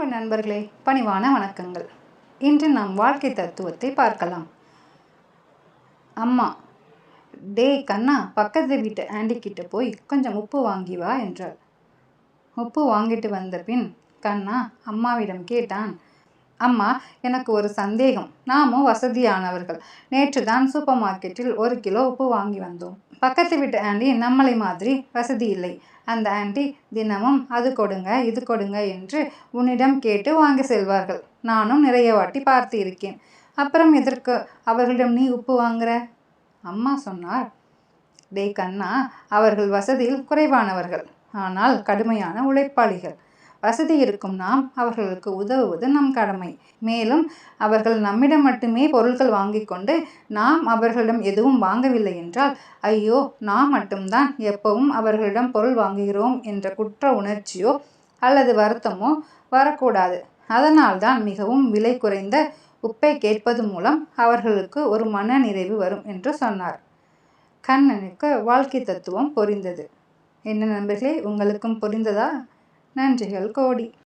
அன்பு நண்பர்களே பணிவான வணக்கங்கள். இன்று நாம் வாழ்க்கை தத்துவத்தை பார்க்கலாம். அம்மா டே கண்ணா பக்கத்து வீட்டு ஆண்டிக்கிட்ட போய் கொஞ்சம் உப்பு வாங்கி வா என்றாள். உப்பு வாங்கிட்டு வந்த பின் கண்ணா அம்மாவிடம் கேட்டான் அம்மா எனக்கு ஒரு சந்தேகம். நாமும் வசதியானவர்கள். நேற்று தான் சூப்பர் மார்க்கெட்டில் ஒரு கிலோ உப்பு வாங்கி வந்தோம். பக்கத்து வீட்டு ஆண்டி நம்மளை மாதிரி வசதி இல்லை. அந்த ஆண்டி தினமும் அது கொடுங்க இது கொடுங்க என்று உன்னிடம் கேட்டு வாங்கி செல்வார்கள். நானும் நிறைய வாட்டி பார்த்து இருக்கேன். அப்புறம் எதற்கு அவர்களிடம் நீ உப்பு வாங்குற? அம்மா சொன்னார் டே கண்ணா அவர்கள் வசதியில் குறைவானவர்கள். ஆனால் கடுமையான உழைப்பாளிகள். வசதி இருக்கும் நாம் அவர்களுக்கு உதவுவது நம் கடமை. மேலும் அவர்கள் நம்மிடம் மட்டுமே பொருட்கள் வாங்கி கொண்டு நாம் அவர்களிடம் எதுவும் வாங்கவில்லை என்றால் ஐயோ நாம் மட்டும்தான் எப்பவும் அவர்களிடம் பொருள் வாங்குகிறோம் என்ற குற்ற உணர்ச்சியோ அல்லது வருத்தமோ வரக்கூடாது. அதனால்தான் மிகவும் விலை குறைந்த உப்பை கேட்பது மூலம் அவர்களுக்கு ஒரு மன நிறைவு வரும் என்று சொன்னார். கண்ணனுக்கு வாழ்க்கை தத்துவம் புரிந்தது. என்ன நண்பர்களே உங்களுக்கும் புரிந்ததா? நன்றிகள் கோடி.